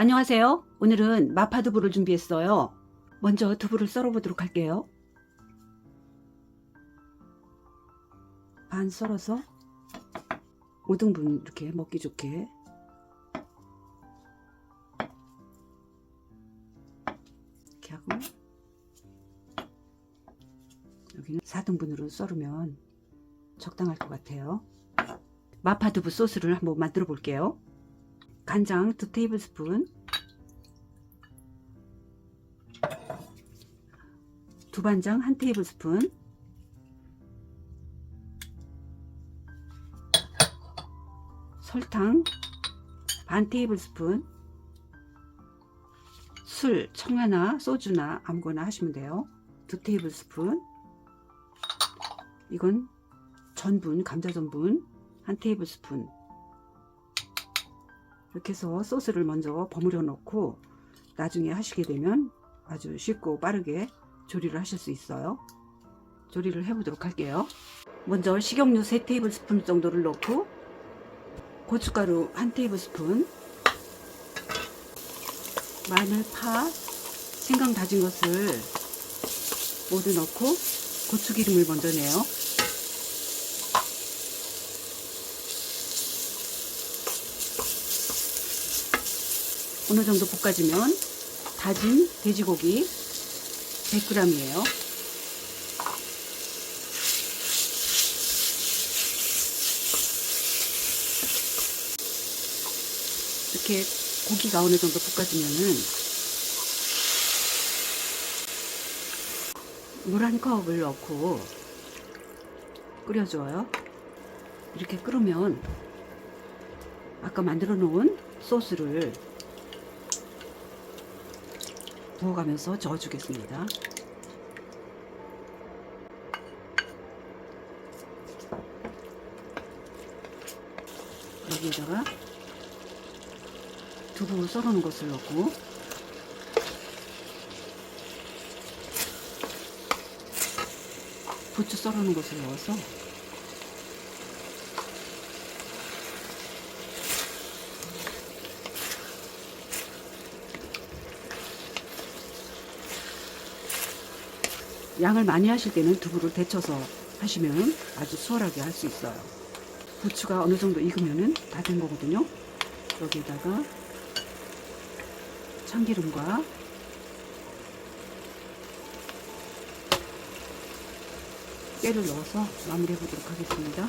안녕하세요. 오늘은 마파 두부를 준비했어요. 먼저 두부를 썰어보도록 할게요. 반 썰어서 5등분 이렇게 먹기 좋게 이렇게 하고 여기는 4등분으로 썰으면 적당할 것 같아요. 마파 두부 소스를 한번 만들어 볼게요. 간장 2 테이블스푼. 두반장 1 테이블스푼. 설탕 반 테이블스푼. 술 청아나 소주나 아무거나 하시면 돼요. 2 테이블스푼. 이건 전분 감자 전분 1 테이블스푼 이렇게 해서 소스를 먼저 버무려 놓고 나중에 하시게 되면 아주 쉽고 빠르게 조리를 하실 수 있어요. 조리를 해 보도록 할게요. 먼저 식용유 3 테이블스푼 정도를 넣고 고춧가루 1 테이블스푼 마늘, 파, 생강 다진 것을 모두 넣고 고추기름을 먼저 내요. 어느 정도 볶아지면 다진 돼지고기 100g이에요. 이렇게 고기가 어느 정도 볶아지면은 물 한 컵을 넣고 끓여줘요. 이렇게 끓으면 아까 만들어 놓은 소스를 부어가면서 저어주겠습니다. 여기에다가 두부 썰어놓은 것을 넣고 부추 썰어놓은 것을 넣어서 양을 많이 하실 때는 두부를 데쳐서 하시면 아주 수월하게 할 수 있어요. 부추가 어느 정도 익으면은 다 된 거거든요. 여기에다가 참기름과 깨를 넣어서 마무리해 보도록 하겠습니다.